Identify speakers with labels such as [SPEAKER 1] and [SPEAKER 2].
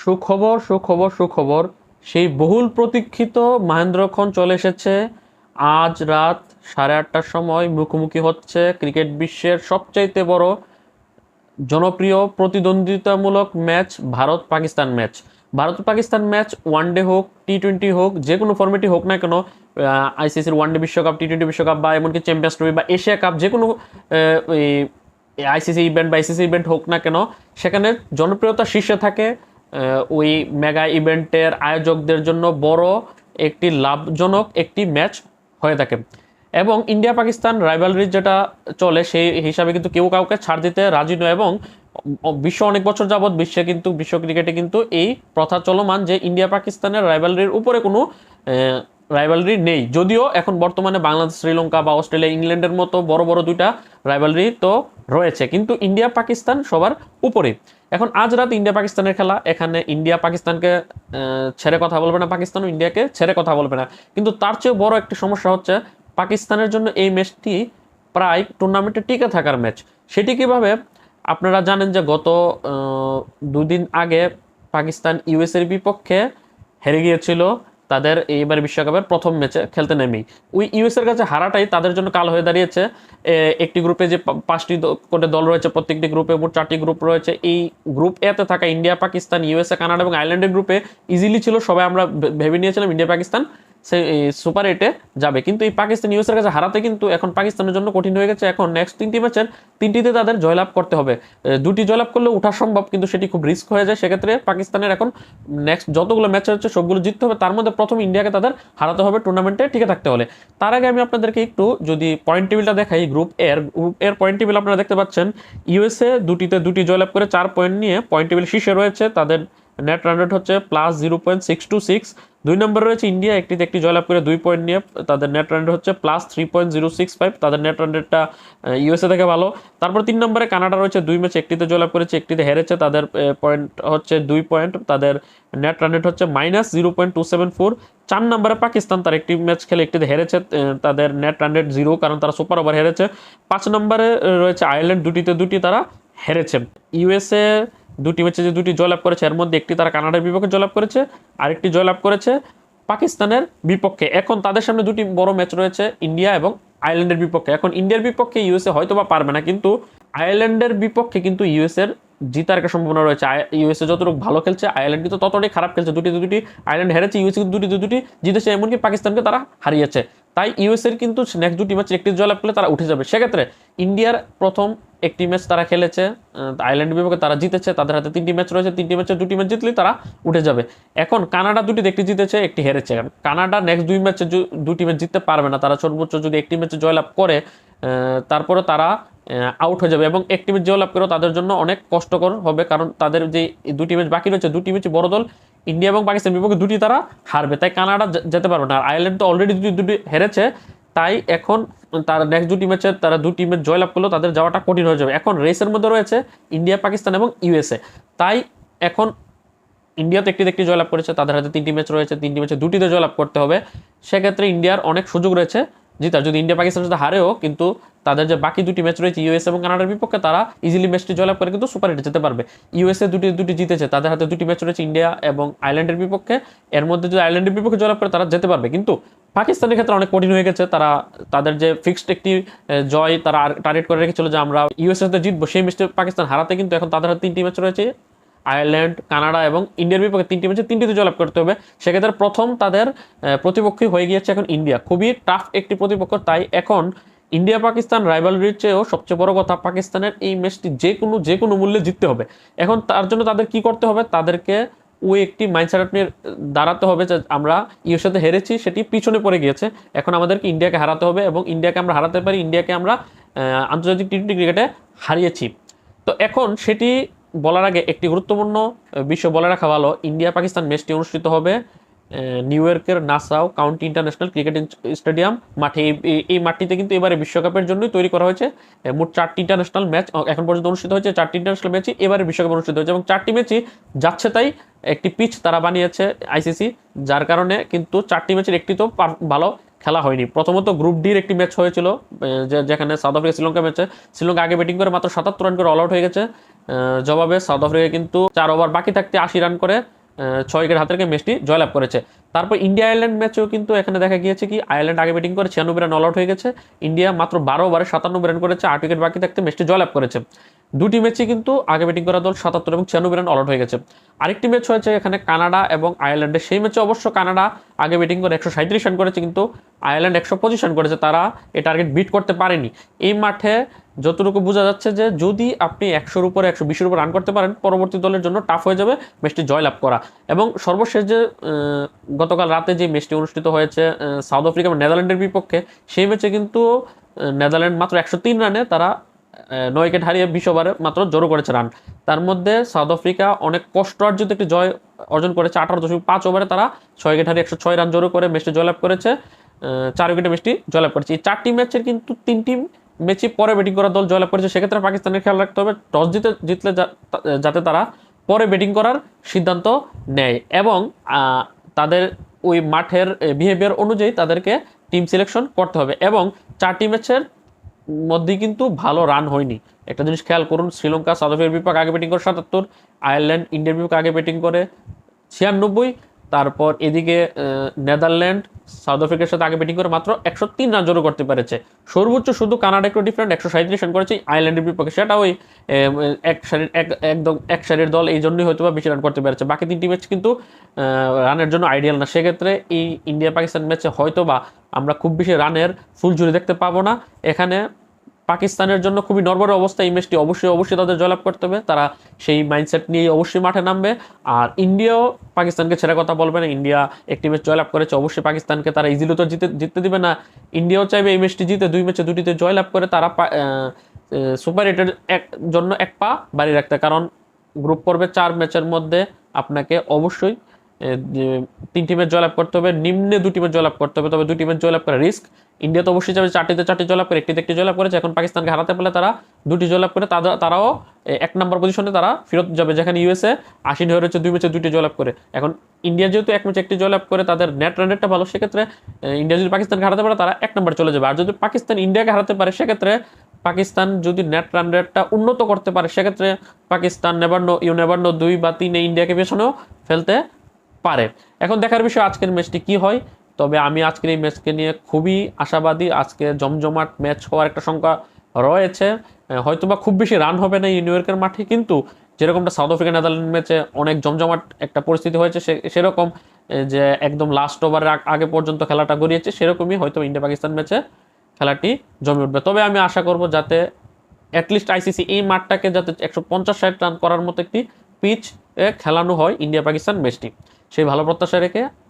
[SPEAKER 1] সুখবর সুখবর সুখবর। সেই বহুল প্রতীক্ষিত মহেন্দ্রক্ষণ চলে এসেছে। আজ রাত সাড়ে আটটার সময় মুখোমুখি হচ্ছে ক্রিকেট বিশ্বের সবচাইতে বড় জনপ্রিয় প্রতিদ্বন্দ্বিতামূলক match Bharat Pakistan match. Bharat Pakistan match one day হোক টি টোয়েন্টি হোক, যে কোনো ফর্মেটই হোক না কেন আইসিসির ওয়ানডে বিশ্বকাপ টি টোয়েন্টি বিশ্বকাপ বা এমনকি চ্যাম্পিয়ন্স ট্রফি বা এশিয়া কাপ, যে কোনো আইসিসি ইভেন্ট বা আইসিসি ইভেন্ট হোক না কেন, সেখানে জনপ্রিয়তা শীর্ষে থাকে। ওই মেগা ইভেন্টের আয়োজকদের জন্য বড় একটি লাভজনক একটি ম্যাচ হয়ে থাকে। এবং ইন্ডিয়া পাকিস্তান রাইভালরি যেটা চলে, সেই হিসাবে কিন্তু কেউ কাউকে ছাড় দিতে রাজি নয় এবং বিশ্ব অনেক বছর যাবৎ বিশ্বে কিন্তু, বিশ্ব ক্রিকেটে কিন্তু এই প্রথা চলমান যে ইন্ডিয়া পাকিস্তানের রাইভালরির উপরে কোনো রাইভালরি নেই। যদিও এখন বর্তমানে বাংলাদেশ, শ্রীলঙ্কা বা অস্ট্রেলিয়া, ইংল্যান্ডের মতো বড় বড় দুইটা রাইভালরি তো রয়েছে। কিন্তু ইন্ডিয়া পাকিস্তান সবার উপরে এখন আজ রাত ইন্ডিয়া পাকিস্তানের খেলা, এখানে ইন্ডিয়া পাকিস্তানকে ছেড়ে কথা বলবে না পাকিস্তানও ইন্ডিয়াকে ছেড়ে কথা বলবে না। কিন্তু তার চেয়ে বড় একটি সমস্যা হচ্ছে, পাকিস্তানের জন্য এই ম্যাচটি প্রায় টুর্নামেন্টে টিকে থাকার ম্যাচ। সেটি কীভাবে? আপনারা জানেন যে গত দুদিন আগে পাকিস্তান ইউএসের বিপক্ষে হেরে গিয়েছিল তাদের এইবার বিশ্বকাপের প্রথম ম্যাচে খেলতে নেমেই। ওই ইউএসের কাছে হারাটাই তাদের জন্য কাল হয়ে দাঁড়িয়েছে। একটি গ্রুপে যে পাঁচটি কোটে দল রয়েছে, প্রত্যেকটি গ্রুপে মোট চারটি গ্রুপ রয়েছে। এই গ্রুপ এতে থাকা ইন্ডিয়া, পাকিস্তান, ইউএসএ, কানাডা এবং আইল্যান্ডের গ্রুপে ইজিলি ছিল, সবাই আমরা ভেবে নিয়েছিলাম ইন্ডিয়া, পাকিস্তান। সে সুপার এইটে যাবে। কিন্তু এই পাকিস্তান ইউএসের কাছে হারাতে কিন্তু এখন পাকিস্তানের জন্য কঠিন হয়ে গেছে। এখন নেক্সট তিনটি ম্যাচের তিনটিতে তাদের জয়লাভ করতে হবে। দুটি জয়লাভ করলে ওঠা সম্ভব, কিন্তু সেটি খুব রিস্ক হয়ে যায়। সেক্ষেত্রে পাকিস্তানের এখন নেক্সট যতগুলো ম্যাচ হচ্ছে সবগুলো জিততে হবে। তার মধ্যে প্রথম ইন্ডিয়াকে তাদের হারাতে হবে টুর্নামেন্টে টিকে থাকতে হলে। তার আগে আমি আপনাদেরকে একটু যদি পয়েন্ট টেবিলটা দেখাই গ্রুপ এর গ্রুপ এর পয়েন্ট টেবিল আপনারা দেখতে পাচ্ছেন। ইউএসএ দুটিতে দুটি জয়লাভ করে চার পয়েন্ট নিয়ে পয়েন্ট টেবিল শীর্ষে রয়েছে। তাদের নেট রান রেট হচ্ছে plus zero point six two six দুই নম্বরে রয়েছে ইন্ডিয়া একটিতে একটি জয়লাভ করে দুই পয়েন্ট নিয়ে তাদের নেট রান রেট হচ্ছে plus three point zero six five তাদের নেট রান রেটটা ইউএসএ থেকে ভালো। তারপর তিন নম্বরে কানাডা রয়েছে, দুই ম্যাচ একটিতে জয়লাভ করেছে, একটিতে হেরেছে। তাদের পয়েন্ট হচ্ছে দুই পয়েন্ট তাদের নেট রান রেট হচ্ছে minus zero point two seven four চার নম্বরে পাকিস্তান, তার একটি ম্যাচ খেলে একটিতে হেরেছে তাদের নেট রান রেট জিরো কারণ তারা সুপার ওভার হেরেছে। পাঁচ নম্বরে রয়েছে আয়ারল্যান্ড দুটিতে দুটি তারা হেরেছে। ইউএসএ দুটি ম্যাচে যে দুটি জয়লাভ করেছে, এর মধ্যে একটি তারা কানাডার বিপক্ষে জয়লাভ করেছে, আরেকটি জয়লাভ করেছে পাকিস্তানের বিপক্ষে। এখন তাদের সামনে দুটি বড় ম্যাচ রয়েছে, ইন্ডিয়া এবং আয়ারল্যান্ডের বিপক্ষে। এখন ইন্ডিয়ার বিপক্ষে ইউএসএ হয়তো বা পারবে না, কিন্তু আয়ারল্যান্ডের বিপক্ষে কিন্তু ইউএসএর জিতার একটা সম্ভাবনা রয়েছে। ইউএসএ যতটুকু ভালো খেলছে, আয়ারল্যান্ড কিন্তু ততটাই খারাপ খেলছে। দুটিতে দুটি, আয়ারল্যান্ড হেরেছে, ইউএসএ দুটিতে দুটি জিতেছে, এমনকি পাকিস্তানকে তারা হারিয়েছে। তাই ইউএসএর কিন্তু নেক্সট দুটি ম্যাচ একটি জয়লাভ করলে তারা উঠে যাবে। সেক্ষেত্রে ইন্ডিয়ার প্রথম একটি ম্যাচ তারা খেলেছে আয়ারল্যান্ড বিপক্ষে তারা জিতেছে, তাদের হাতে তিনটি ম্যাচ রয়েছে, তিনটি ম্যাচে দুটি ম্যাচ জিতলেই তারা উঠে যাবে। এখন কানাডা দুটি একটি জিতেছে, একটি হেরেছে। কানাডা নেক্সট দুই ম্যাচে দুটি ম্যাচ জিততে পারবে না, তারা সর্বোচ্চ যদি একটি ম্যাচে জয়লাভ করে তারপরে তারা আউট হয়ে যাবে এবং একটি ম্যাচ জয়লাভ করেও তাদের জন্য অনেক কষ্টকর হবে। কারণ তাদের যে দুটি ম্যাচ বাকি রয়েছে, দুটি ম্যাচ বড় দল ইন্ডিয়া এবং পাকিস্তান বিপক্ষে দুটি তারা হারবে। তাই কানাডা যেতে পারবে না। আর আয়ারল্যান্ড তো অলরেডি দুটি দুটি হেরেছে। তাই এখন তার নেক্সট দুটি ম্যাচে তারা দুটি ম্যাচ জয়লাভ করলেও তাদের যাওয়াটা কঠিন হয়ে যাবে। এখন রেসের মধ্যে রয়েছে ইন্ডিয়া, পাকিস্তান এবং ইউএসএ তাই এখন ইন্ডিয়া তো একটি একটি জয়লাভ করেছে। তাদের হাতে তিনটি ম্যাচ রয়েছে। তিনটি ম্যাচে দুটিতে জয়লাভ করতে হবে। সেক্ষেত্রে ইন্ডিয়ার অনেক সুযোগ রয়েছে। জিতার যদি ইন্ডিয়া পাকিস্তানের সাথে হারেও, কিন্তু তাদের যে বাকি দুটি ম্যাচ রয়েছে ইউএস এবং কানাডার বিপক্ষে, তারা ইজিলি ম্যাচটি জয়লাভ করে কিন্তু সুপার হিটে যেতে পারবে। ইউএসএ দুটি দুটি জিতেছে। তাদের হাতে দুটি ম্যাচ রয়েছে ইন্ডিয়া এবং আয়ারল্যান্ডের বিপক্ষে। এর মধ্যে যদি আয়ারল্যান্ডের বিপক্ষে জয়লাভ করে, তারা যেতে পারবে। কিন্তু পাকিস্তানের ক্ষেত্রে অনেক কঠিন হয়ে গেছে। তারা তাদের যে ফিক্সড একটি জয় তারা টার্গেট করে রেখেছিল যে আমরা ইউএসএ জিতবো। সেই ম্যাচটা পাকিস্তান হারাতে কিন্তু এখন তাদের হাতে তিনটি ম্যাচ রয়েছে। আয়ারল্যান্ড, কানাডা এবং ইন্ডিয়ার বিপক্ষে তিনটি ম্যাচে তিনটিতে জয়লাভ করতে হবে। সেক্ষেত্রে প্রথম তাদের প্রতিপক্ষই হয়ে গিয়েছে এখন ইন্ডিয়া। খুবই টাফ একটি প্রতিপক্ষ, তাই এখন ইন্ডিয়া পাকিস্তান রাইভালরির চেয়েও সবচেয়ে বড় কথা পাকিস্তানের এই ম্যাচটি যে কোনো যে কোনো মূল্যে জিততে হবে। এখন তার জন্য তাদের কি করতে হবে? তাদেরকে ওই একটি মাইন্ডসেট নিয়ে দাঁড়াতে হবে যে আমরা ইউর সাথে হেরেছি, সেটি পিছনে পড়ে গিয়েছে। এখন আমাদেরকে ইন্ডিয়াকে হারাতে হবে এবং ইন্ডিয়াকে আমরা হারাতে পারি, ইন্ডিয়াকে আমরা আন্তর্জাতিক টি টোয়েন্টি ক্রিকেটে হারিয়েছি। তো এখন সেটি বলার আগে একটি গুরুত্বপূর্ণ বিষয় বলে রাখা ভালো ইন্ডিয়া পাকিস্তান ম্যাচটি অনুষ্ঠিত হবে নিউ ইয়র্কের Nassau county international cricket stadium মাঠে। এই- মাঠটিতে কিন্তু এবারে বিশ্বকাপের জন্যই তৈরি করা হয়েছে মোট চারটি ইন্টারন্যাশনাল ম্যাচ এখন পর্যন্ত অনুষ্ঠিত হয়েছে, চারটি ইন্টারন্যাশনাল ম্যাচই এবারে বিশ্বকাপ অনুষ্ঠিত হয়েছে এবং চারটি ম্যাচই যাচ্ছে তাই একটি পিচ তারা বানিয়েছে আইসিসি যার কারণে কিন্তু চারটি ম্যাচের একটি তো ভালো খেলা হয়নি। প্রথমত গ্রুপ ডির একটি ম্যাচ হয়েছিল যেখানে সাউথ আফ্রিকা শ্রীলঙ্কা ম্যাচে শ্রীলঙ্কা আগে ব্যাটিং করে মাত্র সাতাত্তর রান করে অল আউট হয়ে গেছে জবাবে সাউথ আফ্রিকা কিন্তু চার ওভার বাকি থাকতে আশি রান করে ছয় উইকেট হাতে রেখে ম্যাচটি জয়লাভ করেছে। তারপর ইন্ডিয়া আয়ারল্যান্ড ম্যাচেও কিন্তু এখানে দেখা গিয়েছে কি আয়ারল্যান্ড আগে ব্যাটিং করে ছিয়ানব্বই রান অল আউট হয়ে গেছে। ইন্ডিয়া মাত্র বারো ওভারে সাতানব্বই রান করেছে, আট উইকেট বাকি থাকতে ম্যাচটি জয়লাভ করেছে। দুটি ম্যাচে কিন্তু আগে ব্যাটিং করা দল সাতাত্তর এবং ছিয়ানব্বই রান অল আউট হয়ে গেছে। আরেকটি ম্যাচ হয়েছে এখানে কানাডা এবং আয়ারল্যান্ডের সেই ম্যাচে অবশ্য কানাডা আগে ব্যাটিং করে একশো সাঁত্রিশ রান করেছে, কিন্তু আয়ারল্যান্ড একশো পঁচিশ রান করেছে। তারা এই টার্গেট বিট করতে পারেনি। এই মাঠে যতটুকু বোঝা যাচ্ছে যে, যদি আপনি একশোর উপরে, একশো বিশের উপর রান করতে পারেন, পরবর্তী দলের জন্য টাফ হয়ে যাবে ম্যাচটি জয়লাভ করা। এবং সর্বশেষ যে গতকাল রাতে যে ম্যাচটি অনুষ্ঠিত হয়েছে সাউথ আফ্রিকা এবং নেদারল্যান্ডের বিপক্ষে, সেই ম্যাচে কিন্তু নেদারল্যান্ড মাত্র একশো তিন রানে তারা নয় উইকেট হারিয়ে বিশ ওভারে মাত্র জড়ো করেছে রান তার মধ্যে সাউথ আফ্রিকা অনেক কষ্ট অর্জিত একটি জয় অর্জন করেছে, আঠারো দশমিক পাঁচ ওভারে তারা ছয় উইকেট হারিয়ে একশো ছয় রান জড়ো করে ম্যাচটি জয়লাভ করেছে চার উইকেটে ম্যাচটি জয়লাভ করেছে। এই চারটি ম্যাচের কিন্তু তিনটি ম্যাচে পরে ব্যাটিং করা দল জয়লাভ করেছে। সেক্ষেত্রে পাকিস্তানের খেয়াল রাখতে হবে টস জিতে, জিতলে যাতে তারা পরে ব্যাটিং করার সিদ্ধান্ত নেয় এবং তাদের ওই মাঠের বিহেভিয়ার অনুযায়ী তাদেরকে টিম সিলেকশন করতে হবে এবং চারটি ম্যাচের মধ্যে কিন্তু ভালো রান হয়নি। একটা জিনিস খেয়াল করুন, শ্রীলঙ্কা, সাউথ আফ্রিকার বিপক্ষে আগে ব্যাটিং করে সাতাত্তর, আয়ারল্যান্ড, ইন্ডিয়ার বিপক্ষে আগে ব্যাটিং করে ছিয়ানব্বই তারপর এদিকে নেদারল্যান্ড, সাউথ আফ্রিকার সাথে আগে ব্যাটিং করে মাত্র একশো তিন রান জড়ো করতে পেরেছে। সর্বোচ্চ শুধু কানাডা একটু ডিফারেন্ট একশো সাঁত্রিশ রান করেছে আয়ারল্যান্ডের বিপক্ষে। সেটা ওই এক সারির, এক, একদম এক সারির দল এই জন্যই হয়তো বা বেশি রান করতে পেরেছে। বাকি তিনটি ম্যাচ কিন্তু রানের জন্য আইডিয়াল না। সেক্ষেত্রে এই ইন্ডিয়া পাকিস্তান ম্যাচে হয়তো বা আমরা খুব বেশি রানের ফুল জুড়ে দেখতে পাবো না। এখানে পাকিস্তানের জন্য খুবই নর্বর অবস্থা। এই ম্যাচটি অবশ্যই অবশ্যই তাদের জয়লাভ করতে হবে। তারা সেই মাইন্ডসেট নিয়ে অবশ্যই মাঠে নামবে। আর ইন্ডিয়াও পাকিস্তানকে ছেড়ে কথা বলবে না। ইন্ডিয়া একটি ম্যাচ জয়লাভ করেছে। অবশ্যই পাকিস্তানকে তারা ইজিলি তো জিতে, জিততে দিবে না। ইন্ডিয়াও চাইবে এই ম্যাচটি জিতে, দুই ম্যাচে দুটিতে জয়লাভ করে তারা সুপার এইটের এক, জন্য এক পা বাড়ি রাখতে। কারণ গ্রুপ পর্বে চার ম্যাচের মধ্যে আপনাকে অবশ্যই তিনটি ম্যাচ জয়লাভ করতে হবে। নিম্নে দুটি ম্যাচ জয়লাভ করতে হবে। তবে দুটি ম্যাচ জয়লাভ করা রিস্ক ইন্ডিয়া তো অবশ্যই যাবে চারটিতে চারটি জয়লাভ করে, একটিতে একটি জয়লাভ করেছে। এখন পাকিস্তানকে হারাতে পারলে তারা দুটি জয়লাভ করে, তারা, তারাও এক নম্বর পজিশনে তারা ফেরত যাবে, যেখানে ইউএসএ আশি হয়ে রয়েছে, দুই ম্যাচে দুইটি জয়লাভ করে। এখন ইন্ডিয়া যেহেতু এক ম্যাচে একটি জয়লাভ করে, তাদের নেট রানেরটা ভালো, সেক্ষেত্রে ইন্ডিয়া যদি পাকিস্তানকে হারাতে পারে, তারা এক নম্বর চলে যাবে। আর যদি পাকিস্তান ইন্ডিয়াকে হারাতে পারে, সেক্ষেত্রে পাকিস্তান যদি নেট রান রেটটা উন্নত করতে পারে, সেক্ষেত্রে পাকিস্তান নেবার নো ইউ নেবার নো দুই বা তিনে ইন্ডিয়াকে পেছনেও ফেলতে পারে। এখন দেখার বিষয়, আজকের ম্যাচটি কি হয়? তবে আমি আজকের এই ম্যাচকে নিয়ে খুবই আশাবাদী। আজকে জমজমাট ম্যাচ হওয়ার একটা সংখ্যা রয়েছে। হয়তোবা খুব বেশি রান হবে না ইয়র্কের মাঠে, কিন্তু যেরকমটা সাউথ আফ্রিকা নেদারল্যান্ড ম্যাচে অনেক জমজমাট একটা পরিস্থিতি হয়েছে সেরকম যে একদম লাস্ট ওভারের আগে পর্যন্ত খেলাটা গড়িয়েছে, সেরকমই হয়তো ইন্ডিয়া পাকিস্তান ম্যাচে খেলাটি জমে উঠবে। তবে আমি আশা করব যাতে অ্যাটলিস্ট আইসিসি এই মাঠটাকে যাতে একশো পঞ্চাশ ষাট রান করার মতো একটি পিচ খেলানো হয় ইন্ডিয়া পাকিস্তান ম্যাচটি। সেই ভালো প্রত্যাশা রেখে